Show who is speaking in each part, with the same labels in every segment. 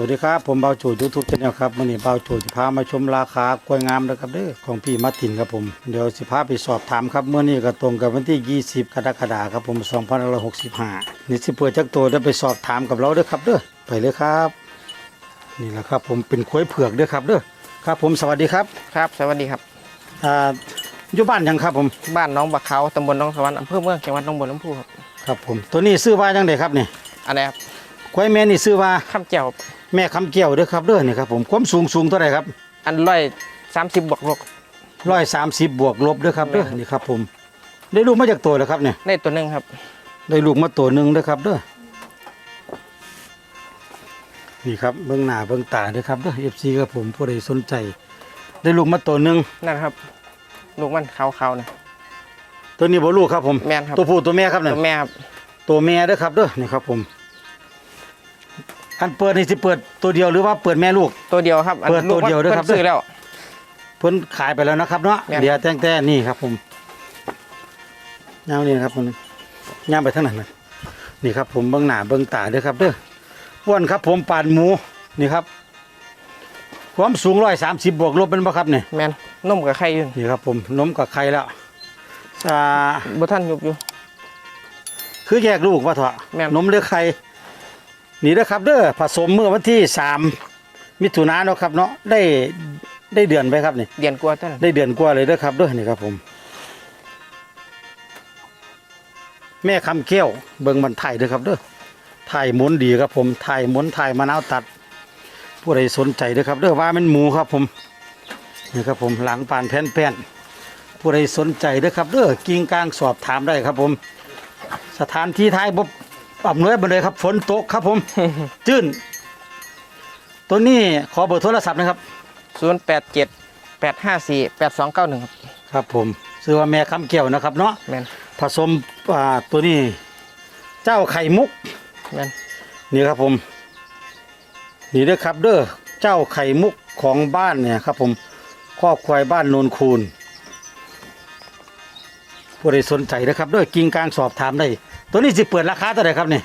Speaker 1: วัสดีครับผมเบาโจยูทูบชาแนลครับวันนี้เบาโจจะพามาชมราคากล้วยงามนะครับเด้อของพี่มาตินครับผมเดี๋ยวสิพาไปสอบถามครับเมื่อนี้ก็ตรงกับวันที่ 20 กรกฎาคมครับผม2565นี่สิเปิดจักตัวได้ไปสอบถามกับเราเด้อครับเด้อไปเลยครับ นี่แหละครับผมเป็นควายเผือกเด้อครับเด้อครับผมสวัสดีครับ
Speaker 2: ครับ สวัสดีครับ
Speaker 1: อ่าอยู่บ้านยังครับผม
Speaker 2: บ้านหน้องบักเขาตำบลหน้องสวรรค์อำเภอเมืองจังหวัดหนองบัวลำพูครับ
Speaker 1: ครับผมตัวนี้ซื้อว่าจังไดครับนี่
Speaker 2: อันไหนครับ
Speaker 1: ควายแม่นี่ซื้อว่า
Speaker 2: ข้ามเจียว
Speaker 1: แม่คำเกี่ยวเด้อครับเด้อนี่ครับผมความสูงสูงเท่าไหร่ครับ
Speaker 2: อันร้อยสามสิบบวกลบ
Speaker 1: ร้อยสามสิบบวกลบเด้อครับเด้อนี่ครับผมได้ลูกมาจากตัวแล้วครับเนี่ย
Speaker 2: ได้ตัวหนึ่งครับ
Speaker 1: ได้ลูกมาตัวหนึ่งเด้อครับเด้อนี่ครับเบื้องหน้าเบื้องตาเด้อครับเด้อเอฟซีครับผมผู้ใดสนใจ ได้ลูกมาตัวหนึ่ง
Speaker 2: นั่นครับ ลูกมันขาวๆนะ
Speaker 1: ตัวนี้บ่ลูกครับผม
Speaker 2: แม่นครับ
Speaker 1: ตัวผู้ตัวแม่ครับเนี่ย
Speaker 2: ตัวแม่ครับ
Speaker 1: ตัวแม่เด้อครับเด้อนี่ครับผม อันเปิดนี่สิเปิดตัวเดียวหรือว่าเปิดแม่ลูก
Speaker 2: ตัวเดียวครับอัน
Speaker 1: เปิดตัวเดียวด้วยครับ
Speaker 2: พิ่นซื้อแล้ว
Speaker 1: เพิ่นขายไปแล้วนะครับเนาะ
Speaker 2: แม่น
Speaker 1: เดี๋ยวแต่งแต่นี่ครับผมย่างนี่นะครับผมย่างไปทางไหนนะนี่ครับ ผมเบื้องหน้าเบื้องตาเด้อครับเด้ออ้วนครับ ผมปานหมูนี่ครับ ความสูงร้อยสามสิบบวกลบเป็นบ่ครับเนี่ย
Speaker 2: แม่นนุ่มกับไข่อยู่
Speaker 1: นี่ครับผมนมกับไข่แล้วอ่า
Speaker 2: บุท่านยุบอยู่
Speaker 1: คือแยกลูกว่าเถอะ
Speaker 2: แม่น
Speaker 1: นมหรือไข่ นี่เด้อครับเด้อผสมเมื่อวันที่สามมิถุนายนเนาะครับเนาะได้ได้เดือนไปครับนี่
Speaker 2: เดียนกลัวาต้น
Speaker 1: ได้เดือนกว่าเลยเด้อครับเด้อนี่ครับผม แม่คำเกี้ยวเบิ่งมันไถ่เด้อครับเด้อไถ่หมุนดีครับผมไถ่หมุนไถ่มะนาวตัด ผู้ใดสนใจเด้อครับเด้อว่ามันหมูครับผมนี่ครับผมหลังปานแผ่นแป้นผู้ใดสนใจเด้อครับเด้อกิ่งกลางสอบถามได้ครับผม สถานที่ท้ายบบ อำนวยบนเลยครับ ฝนตกครับผม จื้น ตัวนี้ขอเบอร์โทรศัพท์นะครับ
Speaker 2: ศูนย์แปดเจ็ดแปดห้าสี่แปดสองเก้าหนึ่งครับ
Speaker 1: ครับผมซื้อว่าแม่คำเกี่ยวนะครับ เนาะ
Speaker 2: แม่น
Speaker 1: ผสมอ่าตัวนี้ เจ้าไข่มุก
Speaker 2: แม่น
Speaker 1: นี่ครับผม นี่เด้อครับ เด้อเจ้าไข่มุกของบ้านเนี่ยครับ ผมครอบควายบ้านโนนคูนผู้ใดสนใจนะครับเด้อกิ่งกลางสอบถามได้ ตัวนี้สิเปิดราคาเท่าไหร่ครับเนี่ย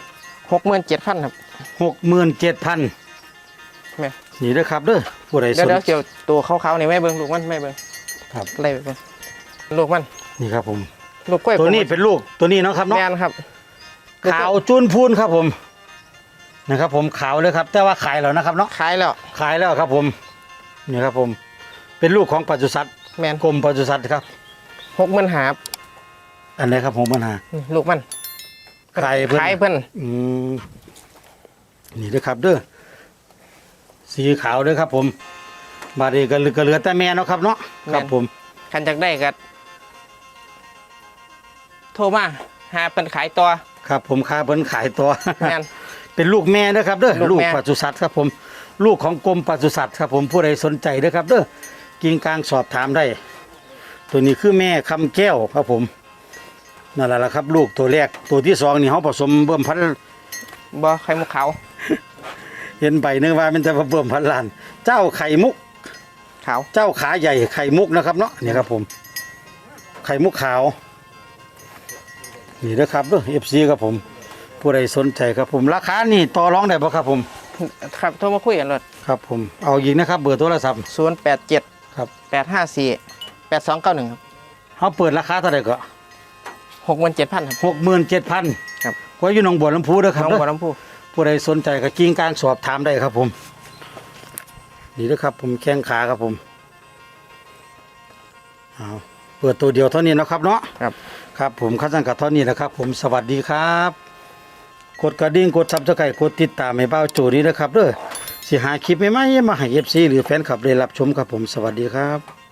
Speaker 2: หกหมื่นเจ็ดพันครับ
Speaker 1: หกหมื่นเจ็ดพัน
Speaker 2: แม่น
Speaker 1: นี่เด้อครับเด้อผู้ใดส
Speaker 2: เดี๋ยวนเดี๋ยวเกี่ยวตัวขาวๆนี่ไม่เบิ่งลูกมันไม่เบิ่ง
Speaker 1: ครับ
Speaker 2: ไล่ไปเบิ่งลูกมัน
Speaker 1: นี่ครับผม
Speaker 2: ลูกกล้วย
Speaker 1: ตัวนี้เป็นลูกตัวนี้เนาะครับเนาะ
Speaker 2: แม่นครับ
Speaker 1: ขาวจุนพูนครับผมนะครับผมขาวเลยครับ แต่ว่าขายแล้วนะครับเนาะ
Speaker 2: ขายแล้ว
Speaker 1: ขายแล้วครับผมนี่ครับผม เป็นลูกของปศุสัตว์
Speaker 2: แม่น
Speaker 1: กรมปศุสัตว์ครับ
Speaker 2: หกหมื่นหาบ
Speaker 1: อันไหนครับผมปัญหา
Speaker 2: นี่ลูกมัน
Speaker 1: ขายเพิ่น
Speaker 2: ขายเพิ่น
Speaker 1: อืมนี่เด้อครับเด้อสีขาวเด้อครับ ผม บาดนี้ก็เหลือก็เหลือแต่แม่เนาะครับเนาะครับ ผม
Speaker 2: คันจากได้ก็โทรมาหาเพิ่นขายตัว
Speaker 1: ครับ ผมค้าเพิ่นขายตัว
Speaker 2: แม่น
Speaker 1: เป็นลูกแม่นะครับเด้อ
Speaker 2: ลู
Speaker 1: ลู
Speaker 2: ก
Speaker 1: ก
Speaker 2: แม่
Speaker 1: ปศุสัตว์ครับผม ลูกของกรมปศุสัตว์ครับ ผมผู้ใดสนใจเด้อครับ เด้อกิ่งกลางสอบถามได้ ตัวนี้คือแม่คำแก้วครับผม นั่นแหละครับ ลูกตัวแรกตัวที่สองนี่เขาผสมเบิ่มพันธุ์
Speaker 2: บ่ไข่มุกขาว
Speaker 1: เห็นใบนึกว่ามันจะเบิ่มพันธุ์ล้าน เจ้าไข่มุก
Speaker 2: ขาว
Speaker 1: เจ้าขาใหญ่ไข่มุกนะครับเนาะนี่ครับผม ไข่มุกขาว นี่นะครับเด้อเอฟซีครับผม ผู้ใดสนใจครับผม ราคานี่ต่อรองได้บ่ครับผม
Speaker 2: ครับโทรมาคุยกันเลย
Speaker 1: ครับผมเอาอีกนะครับ เบอร์โทรศัพท์
Speaker 2: ศูนย์แปดเจ็ด
Speaker 1: ครับ
Speaker 2: แปดห้าสี่แปดสองเก้าหนึ่งครับ
Speaker 1: เขาเปิดราคาเท่าไหร่ก็
Speaker 2: หกหมื่นเจ็ดพันครับ
Speaker 1: หกหมื่นเจ็ดพัน
Speaker 2: ครับ
Speaker 1: ไว้อยู่หนองบัวลำพูเด้อครับ
Speaker 2: น้อง
Speaker 1: เด้อ
Speaker 2: บัวลำพู
Speaker 1: ผู้ใดสนใจก็กิ้งกลางสอบถามได้ครับผมนี่นะครับ ผมแข้งขาครับผมเอาเปิดตัวเดียวเท่านี้นะครับเนาะ
Speaker 2: ครับ
Speaker 1: ครับผมขั้นสังกัดเท่านี้นะครับ ผมสวัสดีครับ กดกระดิ่งกดซับสไครต์กดติดตามให้เบ้าโจนี้นะครับเด้อสิหาคลิปใหม่ๆมาให้เอฟซีหรือแฟนคลับได้รับชมครับผมสวัสดีครับ